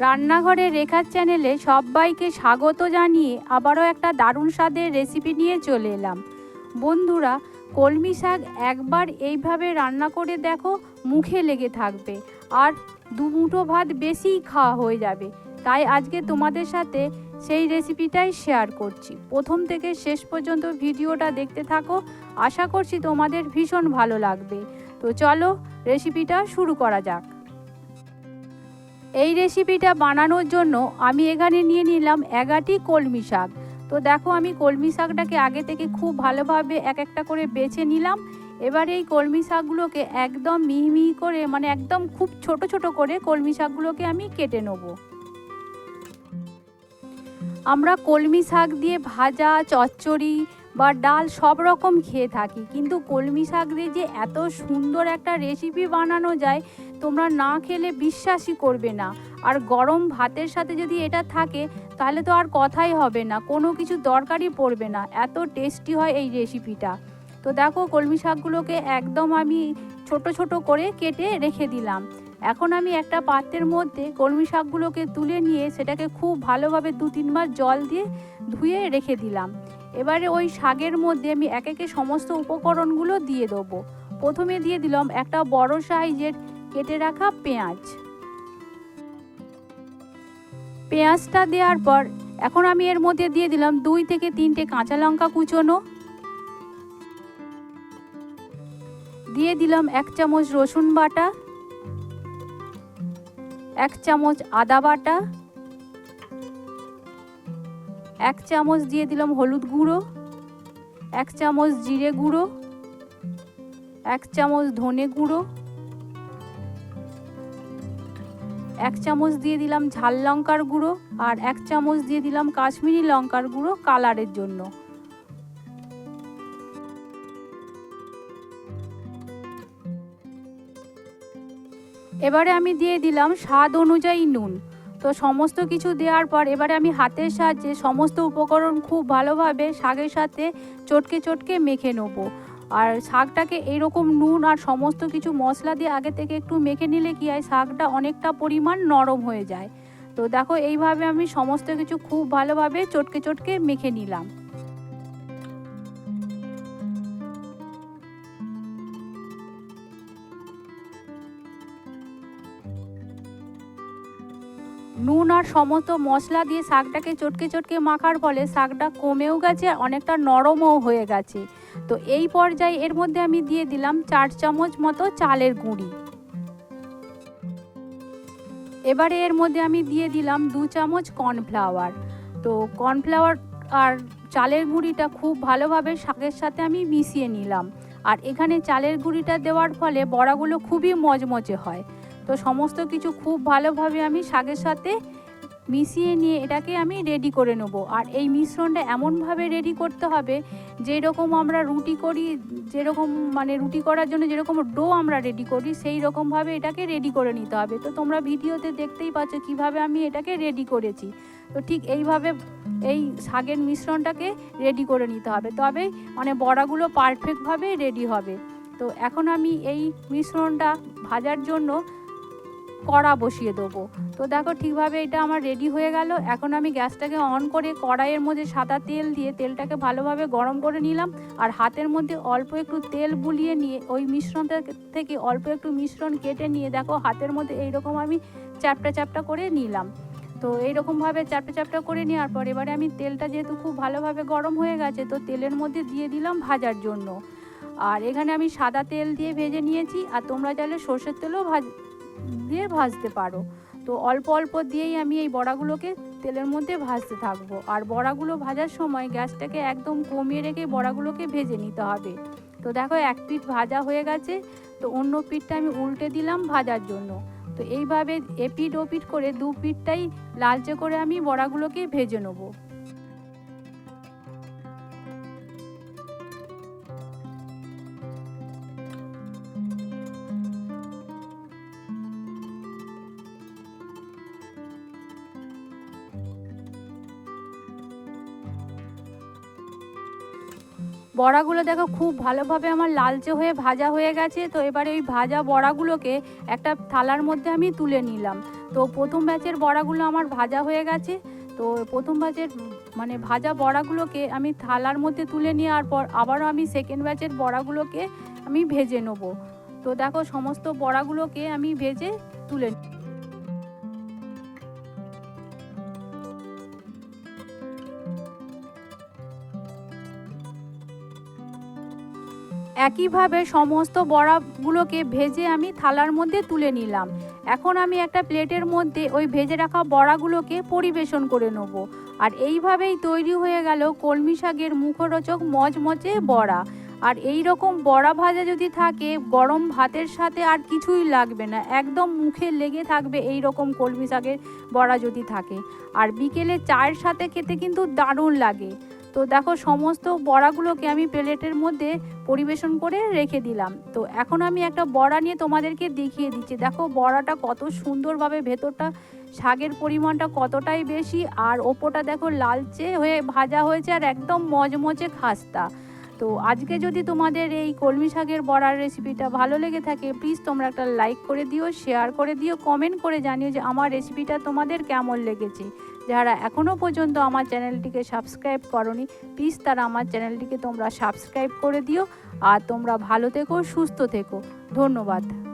রান্নাঘরে রেখার চ্যানেলে সবাইকে স্বাগত জানিয়ে আবারও একটা দারুণ স্বাদের রেসিপি নিয়ে চলে এলাম। বন্ধুরা, কলমি শাক একবার এইভাবে রান্না করে দেখো, মুখে লেগে থাকবে। আর দু মুঠো ভাত বেশিই খাওয়া হয়ে যাবে। তাই আজকে তোমাদের সাথে সেই রেসিপিটাই শেয়ার করছি। প্রথম থেকে শেষ পর্যন্ত ভিডিওটা দেখতে থাকো। আশা করছি তোমাদের ভীষণ ভালো লাগবে। তো চলো রেসিপিটা শুরু করা যাক। এই রেসিপিটা বানানোর জন্য আমি এখানে নিয়ে নিলাম এগাটি কলমি শাক। তো দেখো আমি কলমি শাকটাকে আগে থেকে খুব ভালোভাবে এক একটা করে বেছে নিলাম। এবার এই কলমি শাকগুলোকে একদম মিহি করে মানে একদম খুব ছোট ছোট করে কলমি শাকগুলোকে আমি কেটে নেব। আমরা কলমি শাক দিয়ে ভাজা, চচ্চড়ি বা ডাল সব রকম খেয়ে থাকি, কিন্তু কলমি শাক দিয়ে যে এত সুন্দর একটা রেসিপি বানানো যায় তোমরা না খেলে বিশ্বাসই করবে না। আর গরম ভাতের সাথে যদি এটা থাকে, তাহলে তো আর কথাই হবে না, কোনো কিছু দরকারই পড়বে না। এত টেস্টি হয় এই রেসিপিটা তো দেখো, কলমি শাকগুলোকে একদম আমি ছোট ছোট করে কেটে রেখে দিলাম। এখন আমি একটা পাত্রের মধ্যে কলমি শাকগুলোকে তুলে নিয়ে সেটাকে খুব ভালোভাবে দু তিনবার জল দিয়ে ধুয়ে রেখে দিলাম। এবারে ওই শাকের মধ্যে আমি এক একে সমস্ত উপকরণগুলো দিয়ে দেবো। প্রথমে দিয়ে দিলাম একটা বড় সাইজের কেটে রাখা পেঁয়াজ। পেঁয়াজটা দেওয়ার পর এখন আমি এর মধ্যে দিয়ে দিলাম দুই থেকে তিনটে কাঁচা লঙ্কা কুচোনো। দিয়ে দিলাম এক চামচ রসুন বাটা। এক চামচ আদা বাটা। এক চামচ দিয়ে দিলাম হলুদ গুঁড়ো। এক চামচ জিরে গুঁড়ো। এক চামচ ধনে গুঁড়ো। এক চামচ দিয়ে দিলাম ঝাল লঙ্কার গুঁড়ো আর এক চামচ দিয়ে দিলাম কাশ্মীরি লঙ্কার গুঁড়ো কালারের জন্য। এবারে আমি দিয়ে দিলাম স্বাদ অনুযায়ী নুন। তো সমস্ত কিছু দেওয়ার পর এবারে আমি হাতের সাহায্যে সমস্ত উপকরণ খুব ভালোভাবে শাকের সাথে চটকে চটকে মেখে নেব। আর শাকটাকে এইরকম নুন আর সমস্ত কিছু মশলা দিয়ে আগে থেকে একটু মেখে নিলে কি হয়? শাকটা অনেকটা পরিমাণ নরম হয়ে যায়। তো দেখো, এইভাবে আমি সমস্ত কিছু খুব ভালোভাবে চটকে চটকে মেখে নিলাম। নুন আর সমস্ত মশলা দিয়ে শাকটাকে চটকে চটকে মাখার ফলে শাকটা কমেও গেছে, অনেকটা নরমও হয়ে গেছে। তো এই পর্যায়ে এর মধ্যে আমি দিয়ে দিলাম চার চামচ মতো চালের গুঁড়ি। এবারে এর মধ্যে আমি দিয়ে দিলাম দু চামচ কর্নফ্লাওয়ার। তো কর্নফ্লাওয়ার আর চালের গুঁড়িটা খুব ভালোভাবে শাকের সাথে আমি মিশিয়ে নিলাম। আর এখানে চালের গুঁড়িটা দেওয়ার ফলে বড়াগুলো খুবই মজমজে হয়। তো সমস্ত কিছু খুব ভালোভাবে আমি শাকের সাথে মিশিয়ে নিয়ে এটাকে আমি রেডি করে নেব। আর এই মিশ্রণটা এমনভাবে রেডি করতে হবে, যেরকম আমরা রুটি করি, যেরকম মানে রুটি করার জন্য যেরকম ডো আমরা রেডি করি, সেই রকমভাবে এটাকে রেডি করে নিতে হবে। তো তোমরা ভিডিওতে দেখতেই পাচ্ছ কীভাবে আমি এটাকে রেডি করেছি। তো ঠিক এইভাবে এই শাকের মিশ্রণটাকে রেডি করে নিতে হবে। তবে মানে বড়াগুলো পারফেক্টভাবে রেডি হবে। তো এখন আমি এই মিশ্রণটা ভাজার জন্য কড়া বসিয়ে দেবো। তো দেখো ঠিকভাবে এটা আমার রেডি হয়ে গেল। এখন আমি গ্যাসটাকে অন করে কড়াইয়ের মধ্যে সাদা তেল দিয়ে তেলটাকে ভালোভাবে গরম করে নিলাম। আর হাতের মধ্যে অল্প একটু তেল বুলিয়ে নিয়ে ওই মিশ্রণটা থেকে অল্প একটু মিশ্রণ কেটে নিয়ে দেখো হাতের মধ্যে এইরকম আমি চ্যাপটা চ্যাপটা করে নিলাম। তো এইরকমভাবে চ্যাপটা চ্যাপটা করে নেওয়ার পর এবারে আমি তেলটা যেহেতু খুব ভালোভাবে গরম হয়ে গেছে, তো তেলের মধ্যে দিয়ে দিলাম ভাজার জন্য। আর এখানে আমি সাদা তেল দিয়ে ভেজে নিয়েছি। আর তোমরা চাইলে সর্ষের তেলও ভাজ দিয়ে ভাজতে পারো। তো অল্প অল্প দিয়েই আমি এই বড়াগুলোকে তেলের মধ্যে ভাজতে থাকব। আর বড়াগুলো ভাজার সময় গ্যাসটাকে একদম কমিয়ে রেখে বড়াগুলোকে ভেজে নিতে হবে। তো দেখো এক পিঠ ভাজা হয়ে গেছে। তো অন্য পিঠটা আমি উল্টে দিলাম ভাজার জন্য। তো এইভাবে এপিঠ ওপিঠ করে দু পিঠটাই লালচে করে আমি বড়াগুলোকে ভেজে নেব। বড়াগুলো দেখো খুব ভালোভাবে আমার লালচে হয়ে ভাজা হয়ে গেছে। তো এবারে ওই ভাজা বড়াগুলোকে একটা থালার মধ্যে আমি তুলে নিলাম। তো প্রথম ব্যাচের বড়াগুলো আমার ভাজা হয়ে গেছে। তো প্রথম ব্যাচের মানে ভাজা বড়াগুলোকে আমি থালার মধ্যে তুলে নেওয়ার পর আবারও আমি সেকেন্ড ব্যাচের বড়াগুলোকে আমি ভেজে নেব। তো দেখো সমস্ত বড়াগুলোকে আমি ভেজে তুলে নিই। একইভাবে সমস্ত বড়াগুলোকে ভেজে আমি থালার মধ্যে তুলে নিলাম। এখন আমি একটা প্লেটের মধ্যে ওই ভেজে রাখা বড়াগুলোকে পরিবেশন করে নেব। আর এইভাবেই তৈরি হয়ে গেল কলমি শাকের মুখরোচক মজমচে বড়া। আর এই রকম বড়া ভাজা যদি থাকে, গরম ভাতের সাথে আর কিছুই লাগবে না। একদম মুখে লেগে থাকবে এই রকম কলমি শাকের বড়া যদি থাকে। আর বিকেলে চায়ের সাথে খেতে কিন্তু দারুণ লাগে। তো দেখো সমস্ত বড়াগুলোকে আমি প্লেটের মধ্যে পরিবেশন করে রেখে দিলাম। তো এখন আমি একটা বড়া নিয়ে তোমাদেরকে দেখিয়ে দিচ্ছি। দেখো বড়াটা কত সুন্দরভাবে ভেতরটা শাকের পরিমাণটা কতটাই বেশি, আর ওপোটা দেখো লালচে হয়ে ভাজা হয়েছে আর একদম মজমচে খাস্তা। তো আজকে যদি তোমাদের এই কলমি শাকের বড়ার রেসিপিটা ভালো লেগে থাকে প্লিজ তোমরা একটা লাইক করে দিও শেয়ার করে দিও কমেন্ট করে জানিও যে আমার রেসিপিটা তোমাদের কেমন লেগেছে। যারা এখনও পর্যন্ত আমার চ্যানেলটিকে সাবস্ক্রাইব করনি প্লিজ তারা আমার চ্যানেলটিকে তোমরা সাবস্ক্রাইব করে দিও। আর তোমরা ভালো থেকো, সুস্থ থেকো। ধন্যবাদ।